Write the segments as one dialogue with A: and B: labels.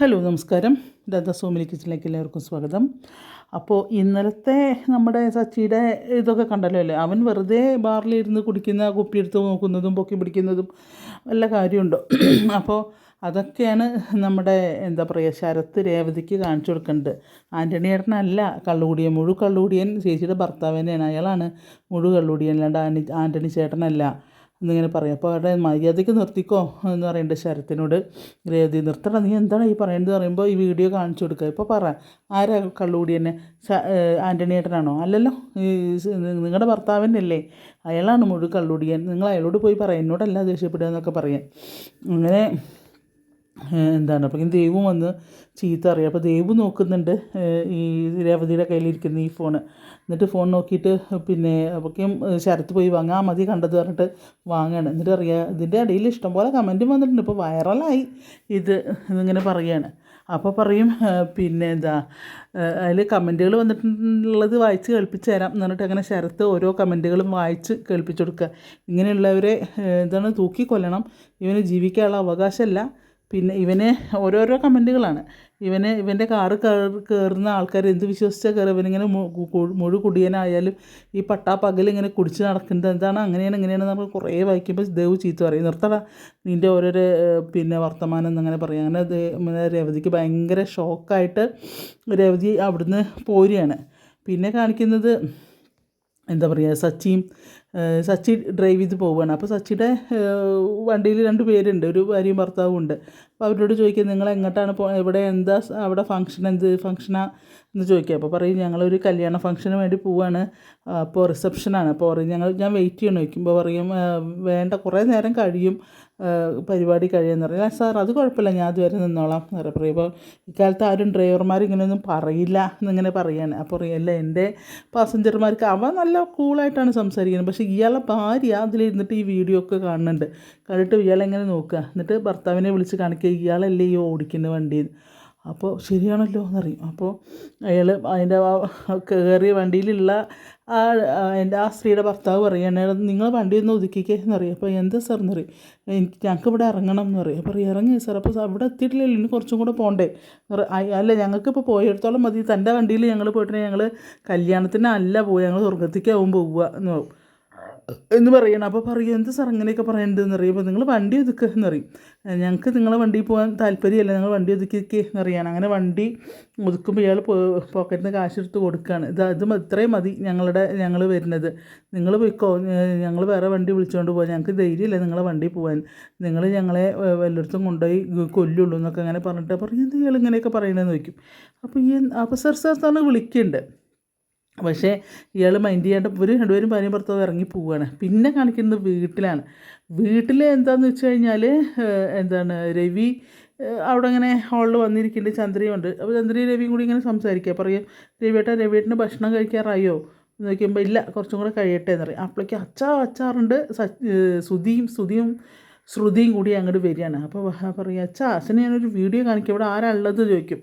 A: Hello നമസ്കാരം. രാധാ സോമിലി കിച്ചണിലേക്ക് എല്ലാവർക്കും സ്വാഗതം. അപ്പോൾ ഇന്നലത്തെ നമ്മുടെ സച്ചിയുടെ ഇതൊക്കെ കണ്ടല്ലോ അല്ലേ? അവൻ വെറുതെ ബാറിലിരുന്ന് കുടിക്കുന്ന കുപ്പിയെടുത്ത് നോക്കുന്നതും പൊക്കി പിടിക്കുന്നതും വല്ല കാര്യമുണ്ടോ? അപ്പോൾ അതൊക്കെയാണ് നമ്മുടെ എന്താ പറയുക ശരത്ത് രേവതിക്ക് കാണിച്ചു കൊടുക്കേണ്ടത്. ആന്റണി ഏട്ടനല്ല കള്ളുകൂടിയൻ മുഴു കള്ളുകൂടിയൻ ചേച്ചിയുടെ ഭർത്താവ് തന്നെയാണ് അയാളാണ് മുഴു കള്ളുകൂടിയൻ അല്ലാണ്ട് ആന്റണി ചേട്ടനല്ല. എന്നിങ്ങനെ പറയും. അപ്പോൾ അവിടെ മര്യാദയ്ക്ക് നിർത്തിക്കോ എന്ന് പറയുന്നുണ്ട് ശരത്തിനോട്. രേവതി നിർത്തണം നീ എന്താണ് ഈ പറയുന്നത് പറയുമ്പോൾ ഈ വീഡിയോ കാണിച്ചു കൊടുക്കുക. ഇപ്പോൾ പറ ആരാ കള്ളുകൂടി തന്നെ ആന്റണി ഏട്ടനാണോ? അല്ലല്ലോ നിങ്ങളുടെ ഭർത്താവിനല്ലേ. അയാളാണ് മുഴുവൻ കള്ളുകൂടിയൻ. നിങ്ങൾ അയാളോട് പോയി പറയാം എന്നോടല്ല ദേഷ്യപ്പെടുക എന്നൊക്കെ പറയാം അങ്ങനെ എന്താണ്? അപ്പം ദേവും വന്ന് ചീത്ത അറിയാം. അപ്പോൾ ദേവ് നോക്കുന്നുണ്ട് ഈ രേവതിയുടെ കയ്യിലിരിക്കുന്ന ഈ ഫോണ്. എന്നിട്ട് ഫോൺ നോക്കിയിട്ട് പിന്നെ അപ്പോഴേക്കും ശരത്ത് പോയി വാങ്ങാൻ മതി കണ്ടത് പറഞ്ഞിട്ട് വാങ്ങുകയാണ് എന്നിട്ട് അറിയാം ഇതിന്റെ ഇടയിൽ ഇഷ്ടംപോലെ കമന്റും വന്നിട്ടുണ്ട്. ഇപ്പോൾ വൈറലായി ഇത് എന്നിങ്ങനെ പറയുകയാണ് അപ്പോൾ പറയും പിന്നെ എന്താ അതിൽ കമന്റുകൾ വന്നിട്ടുള്ളത് വായിച്ച് കേൾപ്പിച്ച് തരാം എന്ന് അങ്ങനെ ശരത്ത് ഓരോ കമന്റുകളും വായിച്ച് കേൾപ്പിച്ചു കൊടുക്കുക. ഇങ്ങനെയുള്ളവരെ എന്താണ് തൂക്കിക്കൊല്ലണം. ഇവന് ജീവിക്കാനുള്ള അവകാശമല്ല. പിന്നെ ഇവന് ഓരോരോ കമന്റുകളാണ്. ഇവന് ഇവന്റെ കാറ് കയറുന്ന ആൾക്കാർ എന്ത് വിശ്വസിച്ചാൽ കയറി ഇവനിങ്ങനെ മുഴു കുടിയനായാലും ഈ പട്ടാ പകലിങ്ങനെ കുടിച്ച് നടക്കുന്നത് എന്താണ്? അങ്ങനെയാണ് ഇങ്ങനെയാണ് നമ്മൾ കുറേ വായിക്കുമ്പോൾ ദേവ് ചീത്ത പറയും. നിർത്തട. നിന്റെ ഓരോരോ പിന്നെ വർത്തമാനം എന്നങ്ങനെ പറയും. അങ്ങനെ രേവതിക്ക് ഭയങ്കര ഷോക്കായിട്ട് രേവതി അവിടുന്ന് പോരുകയാണ്. പിന്നെ കാണിക്കുന്നത് എന്താ പറയുക സച്ചിയും സച്ചി ഡ്രൈവ് ചെയ്ത് പോവുകയാണ്. അപ്പോൾ സച്ചിയുടെ വണ്ടിയിൽ രണ്ട് പേരുണ്ട് ഒരു ഭാര്യയും ഭർത്താവും ഉണ്ട്. അപ്പോൾ അവരോട് ചോദിക്കുക നിങ്ങൾ എങ്ങോട്ടാണ് പോ ഇവിടെ എന്താ അവിടെ ഫംഗ്ഷൻ എന്ത് ഫംഗ്ഷനാ എന്ന് ചോദിക്കുക. അപ്പോൾ പറയും ഞങ്ങളൊരു കല്യാണ ഫംഗ്ഷന് വേണ്ടി പോവാണ് അപ്പോൾ റിസപ്ഷനാണ് അപ്പോൾ പറയും ഞങ്ങൾ ഞാൻ വെയിറ്റ് ചെയ്യണം. ചോദിക്കുമ്പോൾ പറയും വേണ്ട കുറേ നേരം കഴിയും. പരിപാടി കഴിയുമെന്ന് പറയും. സാർ അത് കുഴപ്പമില്ല ഞാൻ അതുവരെ നിന്നോളാം എന്ന് പറയും. പറയുമ്പോൾ ഇക്കാലത്ത് ആരും ഡ്രൈവർമാർ ഇങ്ങനെയൊന്നും പറയില്ല എന്നിങ്ങനെ പറയാണ്. അപ്പോൾ പറയല്ല എന്റെ പാസഞ്ചർമാർക്ക് അവ നല്ല കൂളായിട്ടാണ് സംസാരിക്കുന്നത്. പക്ഷേ ഇയാളെ ഭാര്യ അതിലിരുന്നിട്ട് ഈ വീഡിയോ ഒക്കെ കാണുന്നുണ്ട്. കണ്ടിട്ട് ഇയാളെങ്ങനെ നോക്കുക? എന്നിട്ട് ഭർത്താവിനെ വിളിച്ച് കാണിക്കുക ഇയാളല്ലേ ഈ ഓടിക്കുന്ന വണ്ടി അപ്പോൾ ശരിയാണല്ലോ എന്നറിയും. അപ്പോൾ അയാൾ അതിന്റെ കയറിയ വണ്ടിയിലുള്ള ആ എന്റെ ആ സ്ത്രീയുടെ ഭർത്താവ് പറയുകയാണ് നിങ്ങൾ വണ്ടി ഒന്ന് ഒതുക്കിക്കേ എന്നറിയും. അപ്പോൾ എന്താ സാർ എന്നറിയും എനിക്ക് ഞങ്ങൾക്ക് ഇവിടെ ഇറങ്ങണം എന്ന് പറയും. അപ്പോൾ ഇറങ്ങി സാർ അപ്പോൾ അവിടെ എത്തിയിട്ടില്ലല്ലോ ഇനി കുറച്ചും കൂടെ പോകണ്ടേ അല്ല ഞങ്ങൾക്കിപ്പോൾ പോയിടത്തോളം മതി. തന്റെ വണ്ടിയിൽ ഞങ്ങൾ പോയിട്ടുണ്ടെങ്കിൽ ഞങ്ങൾ കല്യാണത്തിനല്ല പോവുക ഞങ്ങൾ സ്വർഗത്തേക്കാവും പോവുക എന്ന് പറയും. എന്ന് പറയണം. അപ്പോൾ പറയും എന്ത് സാർ അങ്ങനെയൊക്കെ പറയേണ്ടതെന്ന് അറിയുമ്പോൾ നിങ്ങൾ വണ്ടി ഒതുക്കുക എന്നറിയും ഞങ്ങൾക്ക് നിങ്ങളെ വണ്ടിയിൽ പോകാൻ താല്പര്യമല്ല. നിങ്ങൾ വണ്ടി ഒതുക്കിയൊക്കെ എന്നറിയാണ് അങ്ങനെ വണ്ടി ഒതുക്കുമ്പോൾ ഇയാൾ പോക്കറ്റിൽ നിന്ന് കാശെടുത്ത് കൊടുക്കുകയാണ് ഇത് അത് ഇത്രയും മതി ഞങ്ങളുടെ ഞങ്ങൾ വരുന്നത്. നിങ്ങൾ പോയിക്കോ. ഞങ്ങൾ വേറെ വണ്ടി വിളിച്ചുകൊണ്ട് പോകാം ഞങ്ങൾക്ക് ധൈര്യമില്ല നിങ്ങളെ വണ്ടി പോകാൻ നിങ്ങൾ ഞങ്ങളെ വല്ലയിടത്തും കൊണ്ടുപോയി കൊല്ലുള്ളൂ എന്നൊക്കെ അങ്ങനെ പറഞ്ഞിട്ട്. പറയും ഇയാൾ ഇങ്ങനെയൊക്കെ പറയണമെന്ന് വയ്ക്കും അപ്പോൾ ഈ അപ്പോൾ സർ സാർ സാറിന് വിളിക്കുന്നുണ്ട് പക്ഷേ ഇയാൾ മൈൻഡ് ചെയ്യാണ്ട് ഇവർ രണ്ടുപേരും ഭാര്യയും ഭർത്താവ് ഇറങ്ങി പോവുകയാണ് പിന്നെ കാണിക്കുന്നത് വീട്ടിലാണ്. വീട്ടിൽ എന്താണെന്ന് വെച്ച് കഴിഞ്ഞാൽ എന്താണ് രവി അവിടെ അങ്ങനെ ഹാളിൽ വന്നിരിക്കുന്നുണ്ട് ചന്ദ്രയുണ്ട്. അപ്പോൾ ചന്ദ്രയും രവിയും കൂടി ഇങ്ങനെ സംസാരിക്കുക പറയും രവിയേട്ട രവിയേട്ടന് ഭക്ഷണം കഴിക്കാറായോ? എന്ന് നോക്കുമ്പോൾ ഇല്ല കുറച്ചും കൂടെ കഴിയട്ടെ എന്ന് പറയും. അപ്പോഴേക്ക് അച്ചാ അച്ചാറുണ്ട് സുധിയും സുധിയും ശ്രുതിയും കൂടി അങ്ങോട്ട് വരികയാണ്. അപ്പോൾ പറയും അച്ഛാ അച്ഛനെ ഞാനൊരു വീഡിയോ കാണിക്കും. ഇവിടെ ആരാ ഉള്ളത് ചോദിക്കും.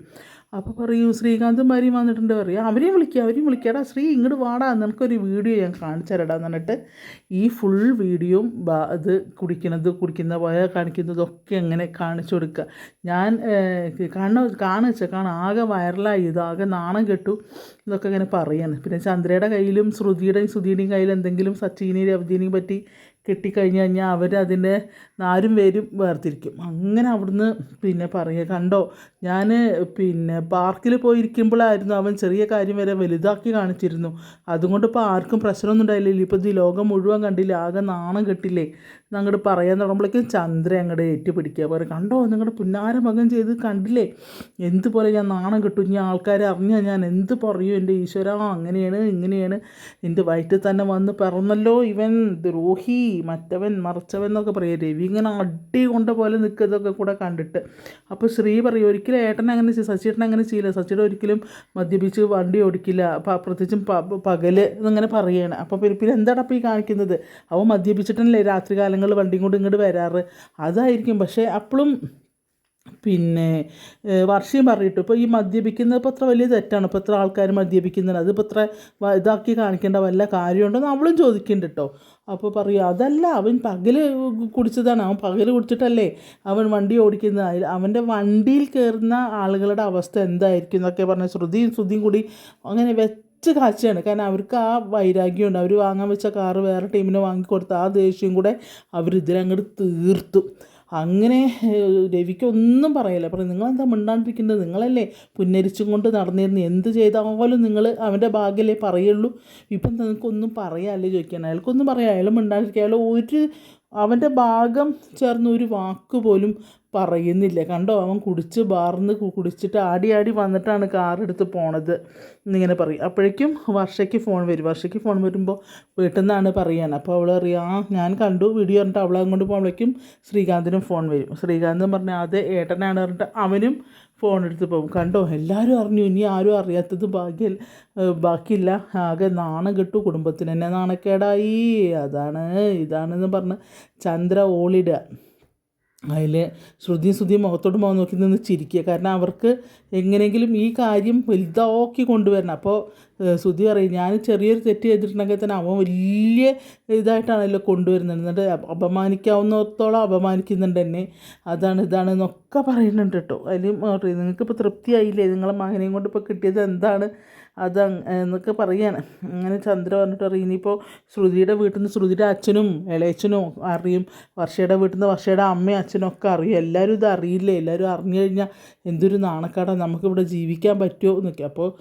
A: അപ്പോൾ പറയും ശ്രീകാന്തും ഭാര്യയും വന്നിട്ടുണ്ട്. പറയും അവരെയും വിളിക്കുക അവരെയും വിളിക്കടാ ശ്രീ ഇങ്ങോട്ട് വാടാ. നിനക്കൊരു വീഡിയോ ഞാൻ കാണിച്ചു തരടാന്ന് എന്നിട്ട് ഈ ഫുൾ വീഡിയോയും അത് കുടിക്കുന്നത് കുടിക്കുന്ന പോയ കാണിക്കുന്നതൊക്കെ എങ്ങനെ കാണിച്ചു കൊടുക്കുക ഞാൻ കാണ കാണിച്ച കാണാൻ ആകെ വൈറലായി. ഇത് ആകെ നാണം കെട്ടു എന്നൊക്കെ ഇങ്ങനെ പറയാണ്. പിന്നെ ചന്ദ്രയുടെ കയ്യിലും ശ്രുതിയുടെയും ശ്രുതിയുടെയും കയ്യിൽ എന്തെങ്കിലും സച്ചിനെയും രവതിനെയും പറ്റി കിട്ടിക്കഴിഞ്ഞ് കഴിഞ്ഞാൽ അവർ അതിന്റെ നാരും വേരും വേർതിരിക്കും. അങ്ങനെ അവിടുന്ന് പിന്നെ പറയുക കണ്ടോ ഞാൻ പിന്നെ പാർക്കിൽ പോയിരിക്കുമ്പോഴായിരുന്നു അവൻ ചെറിയ കാര്യം വരെ വലുതാക്കി കാണിച്ചിരുന്നു. അതുകൊണ്ട് ഇപ്പോൾ ആർക്കും പ്രശ്നമൊന്നും ഉണ്ടായില്ലല്ലോ ഇപ്പോൾ ഇത് ലോകം മുഴുവൻ കണ്ടില്ല? ആകെ നാണം കെട്ടില്ലേ? എന്നങ്ങോട്ട് പറയാൻ തുടങ്ങുമ്പോഴേക്കും ചന്ദ്ര അങ്ങോട്ട് ഏറ്റുപിടിക്കുക. പറയും കണ്ടോ നിങ്ങളുടെ പുന്നാര മകൻ ചെയ്ത് കണ്ടില്ലേ? എന്തുപോലെ ഞാൻ നാണം കിട്ടും. ഇനി ആൾക്കാരെ അറിഞ്ഞാൽ ഞാൻ എന്ത് പറയും? എന്റെ ഈശ്വര അങ്ങനെയാണ് ഇങ്ങനെയാണ്. എന്റെ വയറ്റിൽ തന്നെ വന്ന് പറന്നല്ലോ ഇവൻ. ദ്രോഹി മറ്റവൻ മറച്ചവൻ എന്നൊക്കെ പറയും. രവി ഇങ്ങനെ അടി കൊണ്ട പോലെ നിൽക്കുന്നതൊക്കെ കൂടെ കണ്ടിട്ട്. അപ്പോൾ ശ്രീ പറയും ഒരിക്കലും ഏട്ടനെ അങ്ങനെ സച്ചിയേട്ടൻ അങ്ങനെ ചെയ്യില്ല. സച്ചിയുടെ ഒരിക്കലും മദ്യപിച്ച് വണ്ടി ഓടിക്കില്ല. പ്രത്യേകിച്ചും പകൽ എന്നിങ്ങനെ പറയുകയാണ് അപ്പോൾ പിന്നെ എന്താണ് അപ്പോൾ ഈ കാണിക്കുന്നത്? അവൻ മദ്യപിച്ചിട്ടല്ലേ രാത്രി കാലങ്ങളിൽ വണ്ടിയും കൊണ്ട് ഇങ്ങോട്ട് വരാറ്. അതായിരിക്കും. പക്ഷേ അപ്പോഴും പിന്നെ വർഷം വർഷയും പറഞ്ഞിട്ടു. ഇപ്പോൾ ഈ മദ്യപിക്കുന്നത് ഇപ്പോൾ അത്ര വലിയ തെറ്റാണ്. ഇപ്പോൾ എത്ര ആൾക്കാർ മദ്യപിക്കുന്നുണ്ട്. അതിപ്പോൾ ഇത്ര ഇതാക്കി കാണിക്കേണ്ട വല്ല കാര്യമുണ്ടെന്ന് അവളും ചോദിക്കുന്നുണ്ട് കേട്ടോ അപ്പോൾ പറയും അതല്ല അവൻ പകൽ കുടിച്ചതാണ്. അവൻ പകൽ കുടിച്ചിട്ടല്ലേ അവൻ വണ്ടി ഓടിക്കുന്നത്. അതിൽ അവന്റെ വണ്ടിയിൽ കയറുന്ന ആളുകളുടെ അവസ്ഥ എന്തായിരിക്കും? എന്നൊക്കെ പറഞ്ഞാൽ ശ്രുതിയും ശ്രുതിയും കൂടി അങ്ങനെ വെച്ച് കാഴ്ചയാണ് കാരണം അവർക്ക് ആ വൈരാഗ്യമുണ്ട്. അവർ വാങ്ങാൻ വെച്ച കാറ് വേറെ ടീമിന് വാങ്ങിക്കൊടുത്ത് ആ ദേഷ്യം കൂടെ അവർ ഇതിലങ്ങോട്ട് തീർത്തു. അങ്ങനെ രവിക്കൊന്നും പറയില്ല. പറയും നിങ്ങളെന്താ മിണ്ടാണ്ടിരിക്കുന്നത്? നിങ്ങളല്ലേ പുന്നരിച്ചും കൊണ്ട് നടന്നിരുന്നു? എന്ത് ചെയ്താലും നിങ്ങൾ അവന്റെ ഭാഗ്യമല്ലേ പറയുള്ളൂ? ഇപ്പം നിങ്ങൾക്കൊന്നും പറയാമല്ലേ ചോദിക്കാൻ? അയാൾക്കൊന്നും പറയാം. അയാൾ മിണ്ടാണ്ടിരിക്കുക. അയാൾ ഒരു അവന്റെ ഭാഗം ചേർന്ന് ഒരു വാക്ക് പോലും പറയുന്നില്ല. കണ്ടോ? അവൻ കുടിച്ച് ബാർന്ന് കുടിച്ചിട്ട് ആടി ആടി വന്നിട്ടാണ് കാറെടുത്ത് പോണത് എന്നിങ്ങനെ പറയും. അപ്പോഴേക്കും വർഷയ്ക്ക് ഫോൺ വരും. വർഷയ്ക്ക് ഫോൺ വരുമ്പോൾ വീട്ടിൽ നിന്നാണ് പറയാൻ അപ്പോൾ അവൾ അറിയാം ഞാൻ കണ്ടു വീഡിയോ പറഞ്ഞിട്ട് അവളെ അങ്ങോട്ട് പോകുമ്പോഴേക്കും ശ്രീകാന്തിനും ഫോൺ വരും. ശ്രീകാന്ത് പറഞ്ഞാൽ അത് ഏട്ടനാണ് പറഞ്ഞിട്ട് അവനും ഫോൺ എടുത്ത് പോകും. കണ്ടോ? എല്ലാവരും അറിഞ്ഞു. ഇനി ആരും അറിയാത്തത് ഭാഗ്യ ബാക്കിയില്ല. ആകെ നാണം കിട്ടു കുടുംബത്തിന് തന്നെ നാണക്കേടായി. അതാണ് ഇതാണെന്ന് പറഞ്ഞ് ചന്ദ്ര ഓളിടുക. അതിൽ ശ്രുതിയും ശ്രുതിയും മുഖത്തോട് മുഖം നോക്കി നിന്ന് ചിരിക്കുക. കാരണം അവർക്ക് എങ്ങനെയെങ്കിലും ഈ കാര്യം വലുതാക്കി കൊണ്ടുവരണം. അപ്പോൾ ശ്രുതി പറയും ഞാൻ ചെറിയൊരു തെറ്റ് ചെയ്തിട്ടുണ്ടെങ്കിൽ തന്നെ അവൻ വലിയ ഇതായിട്ടാണല്ലോ കൊണ്ടുവരുന്നത്. എന്നിട്ട് അപ- അപമാനിക്കാവുന്നിടത്തോളം അപമാനിക്കുന്നുണ്ട് എന്നെ. അതാണ് ഇതാണ് എന്നൊക്കെ പറയുന്നുണ്ട് കേട്ടോ. അതിൽ നിങ്ങൾക്ക് ഇപ്പോൾ തൃപ്തിയായില്ലേ? നിങ്ങളെ മകനെയും കൊണ്ട് ഇപ്പോൾ കിട്ടിയത് എന്താണ്? അത് എന്നൊക്കെ പറയാണ് അങ്ങനെ ചന്ദ്ര പറഞ്ഞിട്ട് പറയും ഇനിയിപ്പോൾ ശ്രുതിയുടെ വീട്ടിൽ നിന്ന് ശ്രുതിയുടെ അച്ഛനും ഇളയച്ചനും അറിയും. വർഷയുടെ വീട്ടിൽ നിന്ന് വർഷയുടെ അമ്മയും അച്ഛനും ഒക്കെ അറിയും. എല്ലാവരും ഇത് അറിയില്ലേ? എല്ലാവരും അറിഞ്ഞു കഴിഞ്ഞാൽ എന്തൊരു നാണക്കാടാണ് നമുക്കിവിടെ ജീവിക്കാൻ പറ്റുമോ? എന്നൊക്കെ. അപ്പോൾ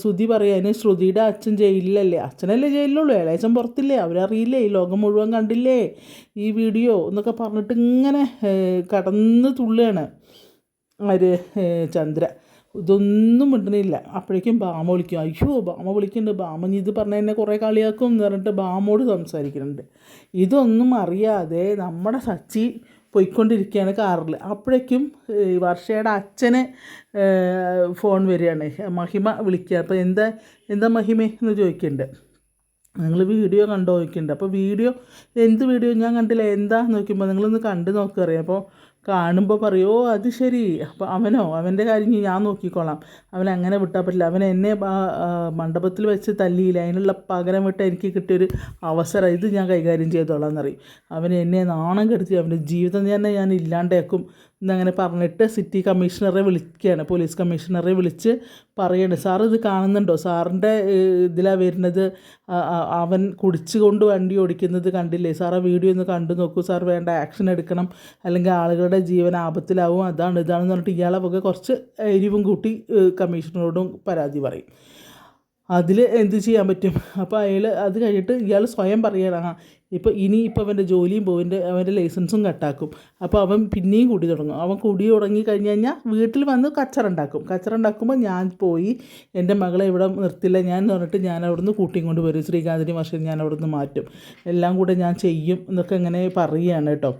A: ശ്രുതി അതിന് ശ്രുതിയുടെ അച്ഛൻ ജയിലിലല്ലേ? അച്ഛനല്ലേ ജയിലിലുള്ളൂ. ഇളയച്ചൻ പുറത്തില്ലേ. അവരറിയില്ലേ. ഈ ലോകം മുഴുവൻ കണ്ടില്ലേ. ഈ വീഡിയോ എന്നൊക്കെ പറഞ്ഞിട്ട് ഇങ്ങനെ കടന്ന് തുള്ളുകയാണ് ആര് ചന്ദ്ര. ഇതൊന്നും മിണ്ടണില്ല അപ്പോഴേക്കും ബാമ വിളിക്കും. അയ്യോ ബാമ വിളിക്കുന്നുണ്ട്. ബാമ നീ ഇത് പറഞ്ഞ എന്നെ കുറേ കളിയാക്കും എന്ന് പറഞ്ഞിട്ട് ബാമോട് സംസാരിക്കുന്നുണ്ട്. ഇതൊന്നും അറിയാതെ നമ്മുടെ സച്ചി പോയിക്കൊണ്ടിരിക്കുകയാണ് കാറിൽ. അപ്പോഴേക്കും വർഷയുടെ അച്ഛന് ഫോൺ വരികയാണ്. മഹിമ വിളിക്കുക. അപ്പോൾ എന്താ എന്താ മഹിമ എന്ന് ചോദിക്കുന്നുണ്ട്. നിങ്ങൾ വീഡിയോ കണ്ടോ നോക്കിയിട്ടുണ്ട് അപ്പോൾ വീഡിയോ എന്ത് വീഡിയോ ഞാൻ കണ്ടില്ല. എന്താ നോക്കുമ്പോൾ നിങ്ങളൊന്ന് കണ്ട് നോക്കുക അറിയാം. അപ്പോൾ കാണുമ്പോൾ പറയോ അത് ശരി. അപ്പോൾ അവനോ അവന്റെ കാര്യം ഞാൻ നോക്കിക്കോളാം. അവൻ അങ്ങനെ വിട്ടാൽ പറ്റില്ല. അവൻ എന്നെ മണ്ഡപത്തിൽ വെച്ച് തല്ലിയില്ല. അതിനുള്ള പകരം വിട്ട് എനിക്ക് കിട്ടിയൊരു അവസരം. ഇത് ഞാൻ കൈകാര്യം ചെയ്തോളാം എന്നറിയും. അവൻ എന്നെ നാണം കെടുത്തി. അവന്റെ ജീവിതം തന്നെ ഞാൻ ഇല്ലാണ്ടാക്കും. എന്നങ്ങനെ പറഞ്ഞിട്ട് സിറ്റി കമ്മീഷണറെ വിളിക്കുകയാണ് പോലീസ് കമ്മീഷണറെ വിളിച്ച് പറയാണ്. സാർ ഇത് കാണുന്നുണ്ടോ? സാറിന്റെ ഇതിലാണ് വരുന്നത്. അവൻ കുടിച്ചുകൊണ്ട് വണ്ടി ഓടിക്കുന്നത് കണ്ടില്ലേ? സാർ ആ വീഡിയോ ഒന്ന് കണ്ടു നോക്കൂ. സാർ വേണ്ട ആക്ഷൻ എടുക്കണം. അല്ലെങ്കിൽ ആളുകളുടെ ജീവൻ ആപത്തിലാവും. അതാണ് ഇതാണെന്ന് പറഞ്ഞിട്ട് ഇയാളെ വക കുറച്ച് എരിവും കൂട്ടി കമ്മീഷണറോടും പരാതി പറയും. അതിൽ എന്ത് ചെയ്യാൻ പറ്റും? അപ്പോൾ അയാൾ അത് കഴിഞ്ഞിട്ട് ഇയാൾ സ്വയം പറയാനാണ് ഇപ്പോൾ ഇനി ഇപ്പോൾ അവന്റെ ജോലിയും പോകും അവന്റെ ലൈസൻസും കട്ടാക്കും. അപ്പോൾ അവൻ പിന്നെയും കുടി തുടങ്ങും. അവൻ കുടി തുടങ്ങി കഴിഞ്ഞ് കഴിഞ്ഞാൽ വീട്ടിൽ വന്ന് കച്ചറ ഉണ്ടാക്കും കച്ചറ ഉണ്ടാക്കുമ്പോൾ ഞാൻ പോയി എന്റെ മകളെ ഇവിടെ നിർത്തില്ല ഞാൻ എന്ന് പറഞ്ഞിട്ട് ഞാൻ അവിടുന്ന് കൂട്ടിയും കൊണ്ട് വരും. ശ്രീകാന്തിനി വർഷം ഞാൻ അവിടുന്ന് മാറ്റും. എല്ലാം കൂടെ ഞാൻ ചെയ്യും എന്നൊക്കെ ഇങ്ങനെ പറയുകയാണ് കേട്ടോ.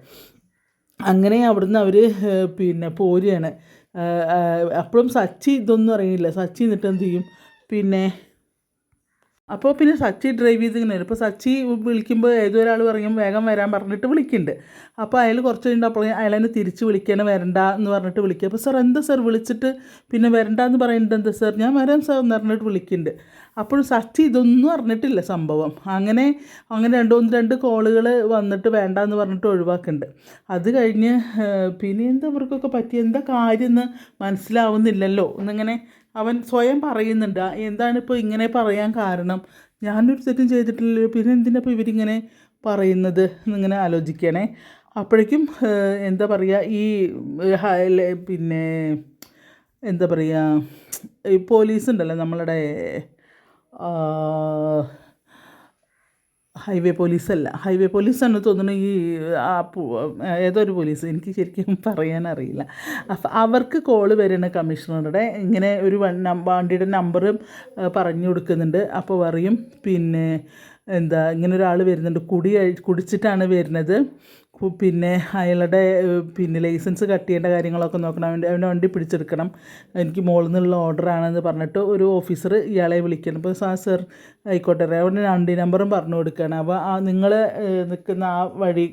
A: അങ്ങനെ അവിടുന്ന് അവർ പിന്നെ പോരുകയാണ്. അപ്പോഴും സച്ചി ഇതൊന്നും അറിയില്ല. സച്ചി എന്നിട്ട് എന്ത് ചെയ്യും? പിന്നെ അപ്പോൾ പിന്നെ സച്ചി ഡ്രൈവ് ചെയ്ത് ഇങ്ങനെ ഇപ്പോൾ സച്ചി വിളിക്കുമ്പോൾ ഏതൊരാൾ പറയും വേഗം വരാൻ പറഞ്ഞിട്ട് വിളിക്കുന്നുണ്ട് അപ്പോൾ അയാൾ കുറച്ച് കഴിഞ്ഞപ്പോൾ അയാൾ എന്നെ തിരിച്ച് വിളിക്കണം വരണ്ട എന്ന് പറഞ്ഞിട്ട് വിളിക്കുക അപ്പോൾ സാർ എന്താ സാർ? വിളിച്ചിട്ട് പിന്നെ വരണ്ട എന്ന് പറയുന്നുണ്ട് എന്താ സാർ? ഞാൻ വരാം സാർ എന്ന് പറഞ്ഞിട്ട് വിളിക്കുന്നുണ്ട് അപ്പോൾ സച്ചി ഇതൊന്നും അറിഞ്ഞിട്ടില്ല സംഭവം. അങ്ങനെ അങ്ങനെ രണ്ട് ഒന്ന് രണ്ട് കോളുകൾ വന്നിട്ട് വേണ്ട എന്ന് പറഞ്ഞിട്ട് ഒഴിവാക്കുന്നുണ്ട് അത് കഴിഞ്ഞ് പിന്നെ എന്താ ഇവർക്കൊക്കെ പറ്റിയ? എന്താ കാര്യം എന്ന് മനസ്സിലാവുന്നില്ലല്ലോ. എന്നിങ്ങനെ അവൻ സ്വയം പറയുന്നുണ്ട് എന്താണ് ഇപ്പോൾ ഇങ്ങനെ പറയാൻ കാരണം? ഞാനൊരു തെറ്റും ചെയ്തിട്ടില്ലല്ലോ പിന്നെ എന്തിനാ ഇപ്പോൾ ഇവരിങ്ങനെ പറയുന്നത്? എന്നിങ്ങനെ ആലോചിക്കണേ അപ്പോഴേക്കും എന്താ പറയുക ഈ പിന്നെ എന്താ പറയുക ഈ പോലീസ് ഉണ്ടല്ലോ നമ്മളുടെ ഹൈവേ പോലീസല്ല. ഹൈവേ പോലീസാണ് തോന്നുന്നു ഈ ആ ഏതൊരു പോലീസ് എനിക്ക് ശരിക്കും പറയാനറിയില്ല. അപ്പം അവർക്ക് കോൾ വരുന്ന കമ്മീഷണറുടെ ഇങ്ങനെ ഒരു വണ്ടിയുടെ നമ്പർ പറഞ്ഞു കൊടുക്കുന്നുണ്ട്. അപ്പോൾ പറയും പിന്നെ എന്താ ഇങ്ങനെ ഒരാൾ വരുന്നുണ്ട്. കുടി കുടിച്ചിട്ടാണ് വരുന്നത്. പിന്നെ അയാളുടെ പിന്നെ ലൈസൻസ് കട്ട് ചെയ്യേണ്ട കാര്യങ്ങളൊക്കെ നോക്കണം. അവന്റെ അവന്റെ വണ്ടി പിടിച്ചെടുക്കണം. എനിക്ക് മുകളിൽ നിന്നുള്ള ഓർഡറാണെന്ന് പറഞ്ഞിട്ട് ഒരു ഓഫീസർ ഇയാളെ വിളിക്കണം. അപ്പോൾ സാർ സർ ആയിക്കോട്ടെ അവന്റെ വണ്ടി നമ്പറും പറഞ്ഞു കൊടുക്കുകയാണ്. അപ്പോൾ ആ നിങ്ങൾ നിൽക്കുന്ന ആ വഴി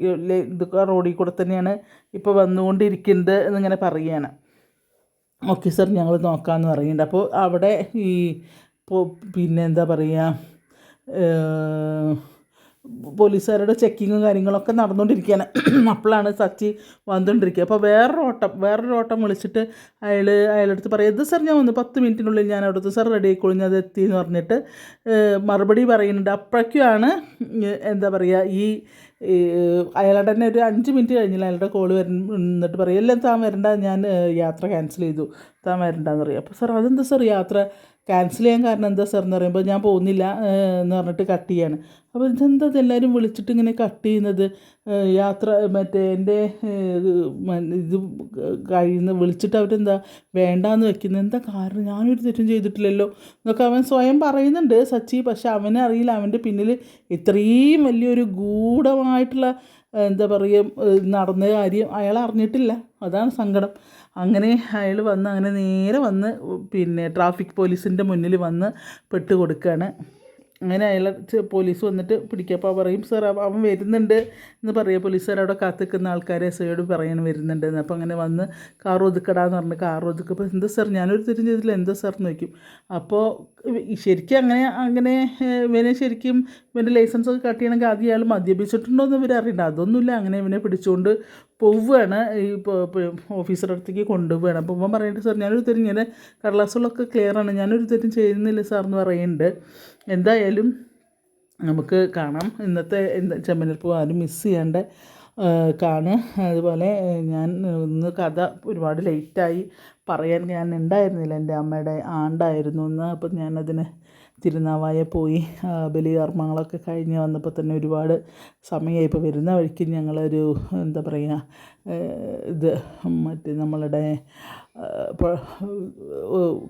A: ഇത് റോഡിൽ കൂടെ തന്നെയാണ് ഇപ്പോൾ വന്നുകൊണ്ടിരിക്കുന്നത് എന്നിങ്ങനെ പറയുകയാണ്. ഓക്കെ സാർ ഞങ്ങൾ നോക്കാമെന്ന് പറയുന്നുണ്ട്. അപ്പോൾ അവിടെ ഈ പിന്നെ എന്താ പറയുക പോലീസുകാരുടെ ചെക്കിങ്ങും കാര്യങ്ങളൊക്കെ നടന്നുകൊണ്ടിരിക്കുകയാണ് അപ്പോഴാണ് സച്ചി വന്നുകൊണ്ടിരിക്കുക അപ്പോൾ വേറൊരു ഓട്ടം വേറൊരു ഓട്ടം വിളിച്ചിട്ട് അയാൾ അയാളടുത്ത് പറയും ഇത് സാർ ഞാൻ വന്നു. പത്ത് മിനിറ്റിനുള്ളിൽ ഞാൻ അവിടുത്തെ സാർ റെഡി ആയിക്കോളും ഞാൻ എത്തി എന്ന് പറഞ്ഞിട്ട് മറുപടി പറയുന്നുണ്ട്. അപ്പോഴേക്കുമാണ് എന്താ പറയുക ഈ അയാളുടെ തന്നെ ഒരു അഞ്ച് മിനിറ്റ് കഴിഞ്ഞില്ല അയാളുടെ കോൾ വരുന്നിട്ട് പറയും എല്ലാം താൻ വരണ്ട ഞാൻ യാത്ര ക്യാൻസൽ ചെയ്തു. താൻ വരണ്ടെന്ന് പറയും. അപ്പോൾ സാർ അതെന്താ സാർ യാത്ര? ക്യാൻസൽ ചെയ്യാൻ കാരണം എന്താ സാർ എന്ന് പറയുമ്പോൾ ഞാൻ പോകുന്നില്ല എന്ന് പറഞ്ഞിട്ട് കട്ട് ചെയ്യാണ്. അപ്പോൾ ഇതെന്താ എല്ലാവരും വിളിച്ചിട്ട് ഇങ്ങനെ കട്ട് ചെയ്യുന്നത്? യാത്ര മറ്റേ എന്റെ ഇത് കഴിയുന്ന വിളിച്ചിട്ട് അവരെന്താ വേണ്ടാന്ന് വെക്കുന്നത് എന്താ കാരണം? ഞാനൊരു തെറ്റും ചെയ്തിട്ടില്ലല്ലോ. എന്നൊക്കെ അവൻ സ്വയം പറയുന്നുണ്ട് സച്ചി. പക്ഷെ അവനെ അറിയില്ല. അവന്റെ പിന്നിൽ ഇത്രയും വലിയൊരു ഗൂഢമായിട്ടുള്ള എന്താ പറയുക നടന്ന കാര്യം അയാൾ അറിഞ്ഞിട്ടില്ല. അതാണ് സങ്കടം. അങ്ങനെ അയാൾ വന്ന് അങ്ങനെ നേരെ വന്ന് പിന്നെ ട്രാഫിക് പോലീസിന്റെ മുന്നിൽ വന്ന് പെട്ട് കൊടുക്കുകയാണ് അങ്ങനെ അയാളെ പോലീസ് വന്നിട്ട് പിടിക്കപ്പോൾ പറയും സാർ അവൻ വരുന്നുണ്ട് എന്ന് പറയുക പോലീസുകാർ അവിടെ കാത്തിക്കുന്ന ആൾക്കാരെ ഐയോട് പറയാൻ വരുന്നുണ്ട് എന്ന് അപ്പോൾ അങ്ങനെ വന്ന് കാർ ഒതുക്കടാന്ന് പറഞ്ഞ് കാർ ഒതുക്കപ്പോൾ എന്താ സാർ ഞാനൊരു തിരിഞ്ഞ് ചെയ്തില്ല എന്താ സാർ? ചോദിക്കും. അപ്പോൾ ശരിക്കും അങ്ങനെ അങ്ങനെ ഇവനെ ശരിക്കും ഇവന്റെ ലൈസൻസ് ഒക്കെ കട്ട് ചെയ്യണമെങ്കിൽ ആദ്യം അയാൾ മദ്യപിച്ചിട്ടുണ്ടോ എന്ന് ഇവർ അറിയണ്ട. അതൊന്നുമില്ല. അങ്ങനെ ഇവനെ പിടിച്ചുകൊണ്ട് പോവുകയാണ് ഈ ഓഫീസറുടെ അടുത്തേക്ക് കൊണ്ടുപോവുകയാണ് അപ്പോൾ ഇവൻ പറയുന്നുണ്ട് സാർ ഞാനൊരു തരം ഇങ്ങനെ കടലാസുകളൊക്കെ ക്ലിയർ ആണ്. ഞാനൊരു തരം ചെയ്യുന്നില്ല സാർ എന്ന് പറയുന്നുണ്ട് എന്തായാലും നമുക്ക് കാണാം. ഇന്നത്തെ ഇന്ന് ചെമ്മനീർപ്പൂ ആരും മിസ് ചെയ്യാണ്ട് കാണുക. അതുപോലെ ഞാൻ ഇന്ന് കഥ ഒരുപാട് ലേറ്റായി പറയാൻ ഞാൻ ഉണ്ടായിരുന്നില്ല എന്റെ അമ്മയുടെ ആണ്ടായിരുന്നു എന്ന് അപ്പം ഞാനതിന് തിരുനാവായ പോയി. ബലികർമ്മങ്ങളൊക്കെ കഴിഞ്ഞ് വന്നപ്പോൾ തന്നെ ഒരുപാട് സമയമായി ഇപ്പോൾ വരുന്ന വഴിക്ക് ഞങ്ങളൊരു എന്താ പറയുക ഇത് മറ്റേ നമ്മളുടെ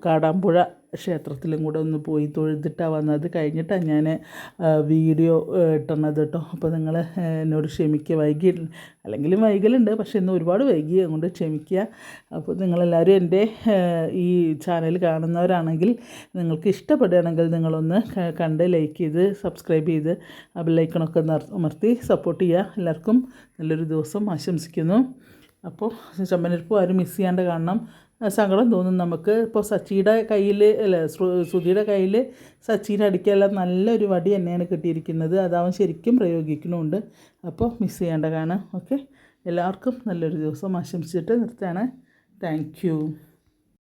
A: കാടാമ്പുഴ ക്ഷേത്രത്തിലും കൂടെ ഒന്ന് പോയി തൊഴുതിട്ടാണ് വന്നത്. കഴിഞ്ഞിട്ടാണ് ഞാൻ വീഡിയോ ഇട്ടണത് കേട്ടോ അപ്പോൾ നിങ്ങൾ എന്നോട് ക്ഷമിക്കുക വൈകി അല്ലെങ്കിലും വൈകലുണ്ട്. പക്ഷേ ഇന്ന് ഒരുപാട് വൈകി. അതുകൊണ്ട് ക്ഷമിക്കുക അപ്പോൾ നിങ്ങളെല്ലാവരും എന്റെ ഈ ചാനൽ കാണുന്നവരാണെങ്കിൽ നിങ്ങൾക്ക് ഇഷ്ടപ്പെടുകയാണെങ്കിൽ നിങ്ങളൊന്ന് കണ്ട് ലൈക്ക് ചെയ്ത് സബ്സ്ക്രൈബ് ചെയ്ത് ആ ബെല്ലൈക്കണൊക്കെ അമർത്തി സപ്പോർട്ട് ചെയ്യുക. എല്ലാവർക്കും നല്ലൊരു ദിവസം ആശംസിക്കുന്നു. അപ്പോൾ ചമ്മനിരിപ്പ് ആരും മിസ് ചെയ്യാണ്ട് കാണണം. സങ്കടം തോന്നും നമുക്ക്. ഇപ്പോൾ സച്ചിയുടെ കയ്യിൽ അല്ല ശ്രു- ശ്രുതിയുടെ കയ്യിൽ സച്ചിനെ അടിക്കാനുള്ള നല്ലൊരു വടി തന്നെയാണ് കിട്ടിയിരിക്കുന്നത്. അതവൻ ശരിക്കും പ്രയോഗിക്കണമുണ്ട് അപ്പോൾ മിസ് ചെയ്യേണ്ട കാണാം. ഓക്കെ എല്ലാവർക്കും നല്ലൊരു ദിവസം ആശംസിച്ചിട്ട് നിർത്തുകയാണ്. താങ്ക്